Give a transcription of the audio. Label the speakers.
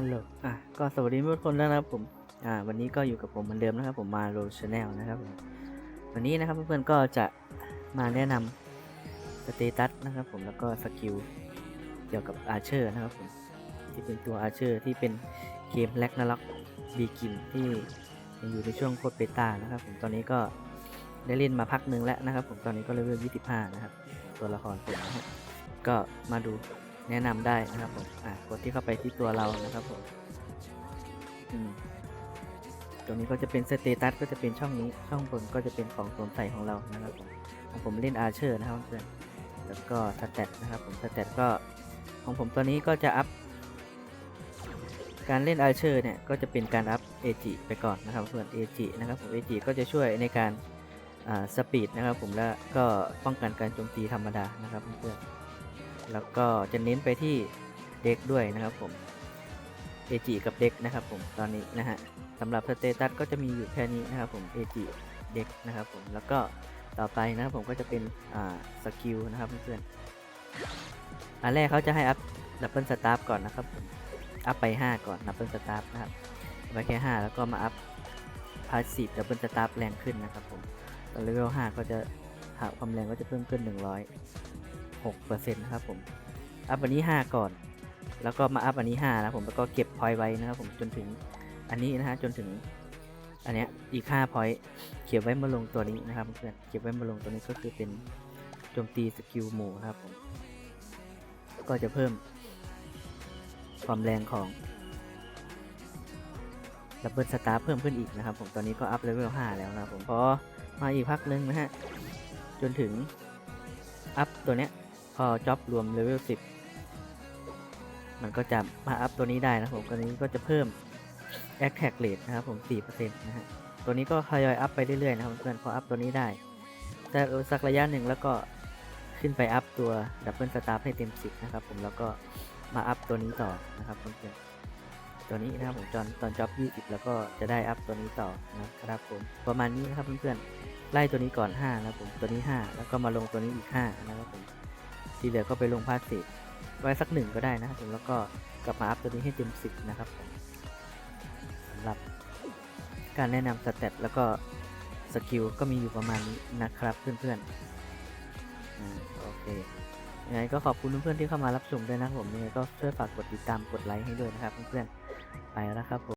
Speaker 1: ฮัลโหล อะ ก็สวัสดีทุกคนแล้วนะครับผม อ่า วันนี้ก็อยู่กับผมเหมือนเดิมนะครับ ผมมาโรชแนลนะครับผมวันนี้นะครับเพื่อนๆก็จะมาแนะนำสเตตัสนะครับผมแล้วก็สกิลเกี่ยวกับอาเชอร์นะครับผมที่เป็นตัวอาเชอร์ที่เป็นเกมแลกนาล็อกบีกินที่ยังอยู่ในช่วงโคดเบต้านะครับผมตอนนี้ก็ได้เล่นมาพักหนึ่งแล้วนะครับ ผมตอนนี้ก็เลเวล25 นะครับ ตัวละครผมนะก็มาดู แนะนำได้นะครับผมอะกดที่เข้าไปที่ตัวเรานะครับผมอืมตรงนี้ก็จะเป็นสเตตัสก็จะเป็นช่องนี้ช่องบนก็จะเป็นของสวมใส่ของเรานะครับผมของผมเล่นอาร์เชอร์นะครับเพื่อนแล้วก็สเตตนะครับผมสเตตก็ของผมตัวนี้ก็จะอัพการเล่นอาร์เชอร์เนี่ยก็จะเป็นการอัพเอจิไปก่อนนะครับเพื่อนเอจินะครับผมเอจิก็จะช่วยในการอ่าสปีดนะครับผมแล้วก็ป้องกันการโจมตีธรรมดานะครับเพื่อน แล้วก็จะเน้นไปที่เด็กด้วยนะครับผมเอจิกับเด็กนะครับผมตอนนี้นะฮะสำหรับสเตตัสก็จะมีอยู่แค่นี้นะครับผมเอจิเด็กนะครับผมแล้วก็ต่อไปนะครับผมก็จะเป็นอ่าสกิลนะครับเพื่อนอันแรกเขาจะให้อัพดับเบิลสตาร์ก่อนนะครับผมอัพไป 5 ก่อนดับเบิลสตาร์นะครับไปแค่ 5 แล้วก็มาอัพพาสซีฟดับเบิลสตาร์แรงขึ้นนะครับผมตอนเลเวลห้าก็จะหาความแรงก็จะเพิ่มขึ้น 100 6%ครับผมอัพอันนี้ 5 ก่อน แล้วก็มาอัพอันนี้5นะผมแล้วก็เก็บพอยต์ไว้นะครับผมจนถึงอันนี้นะฮะจนถึงอันเนี้ยอีก5พอยต์เก็บไว้มาลงตัวนี้นะครับเพื่อนเก็บไว้มาลงตัวนี้ก็คือเป็นโจมตีสกิลหมู่ครับผมก็จะเพิ่มความแรงของดับเบิลสตาร์เพิ่มขึ้นอีกนะครับผมตอนนี้ก็อัพเลเวล5แล้วนะครับผมพอมาอีกพักนึงนะฮะจนถึงอัพตัวเนี้ย พอจ็อบรวมเลเวล10 มันก็จะมาอัพตัวนี้ได้นะผมตัวนี้ก็จะเพิ่ม Attack Rate นะครับผม 4%นะฮะ ตัวนี้ก็ทยอยอัพไปเรื่อยๆนะครับเพื่อนพออัพตัวนี้ได้ แต่สักระยะหนึ่งแล้วก็ขึ้นไปอัพตัวดับเบิลสตาร์ให้เต็ม 10 นะครับผมแล้วก็มาอัพตัวนี้ต่อนะครับเพื่อนๆตัวนี้นะครับผมตอนตอนจ็อบ 20 แล้วก็จะได้อัพตัวนี้ต่อนะครับผมประมาณนี้นะครับเพื่อนๆไล่ตัวนี้ก่อน 5 นะครับผมตัวนี้ 5 แล้วก็มาลงตัวนี้อีก 5 นะครับผม ที่เหลือก็ไปลงพาสซีฟไว้สักหนึ่งก็ได้นะครับผมแล้วก็กลับมาอัพตัวนี้ให้เต็มสิบนะครับผมสำหรับการแนะนำสเตตแล้วก็สกิลก็มีอยู่ประมาณนี้นะครับเพื่อนๆอโอเคยังไงก็ขอบคุณเพื่อนๆที่เข้ามารับชมด้วยนะครับผมยังไงก็ช่วยฝากกดติดตามกดไลค์ให้ด้วยนะครับเพื่อนๆไปแล้วครับผม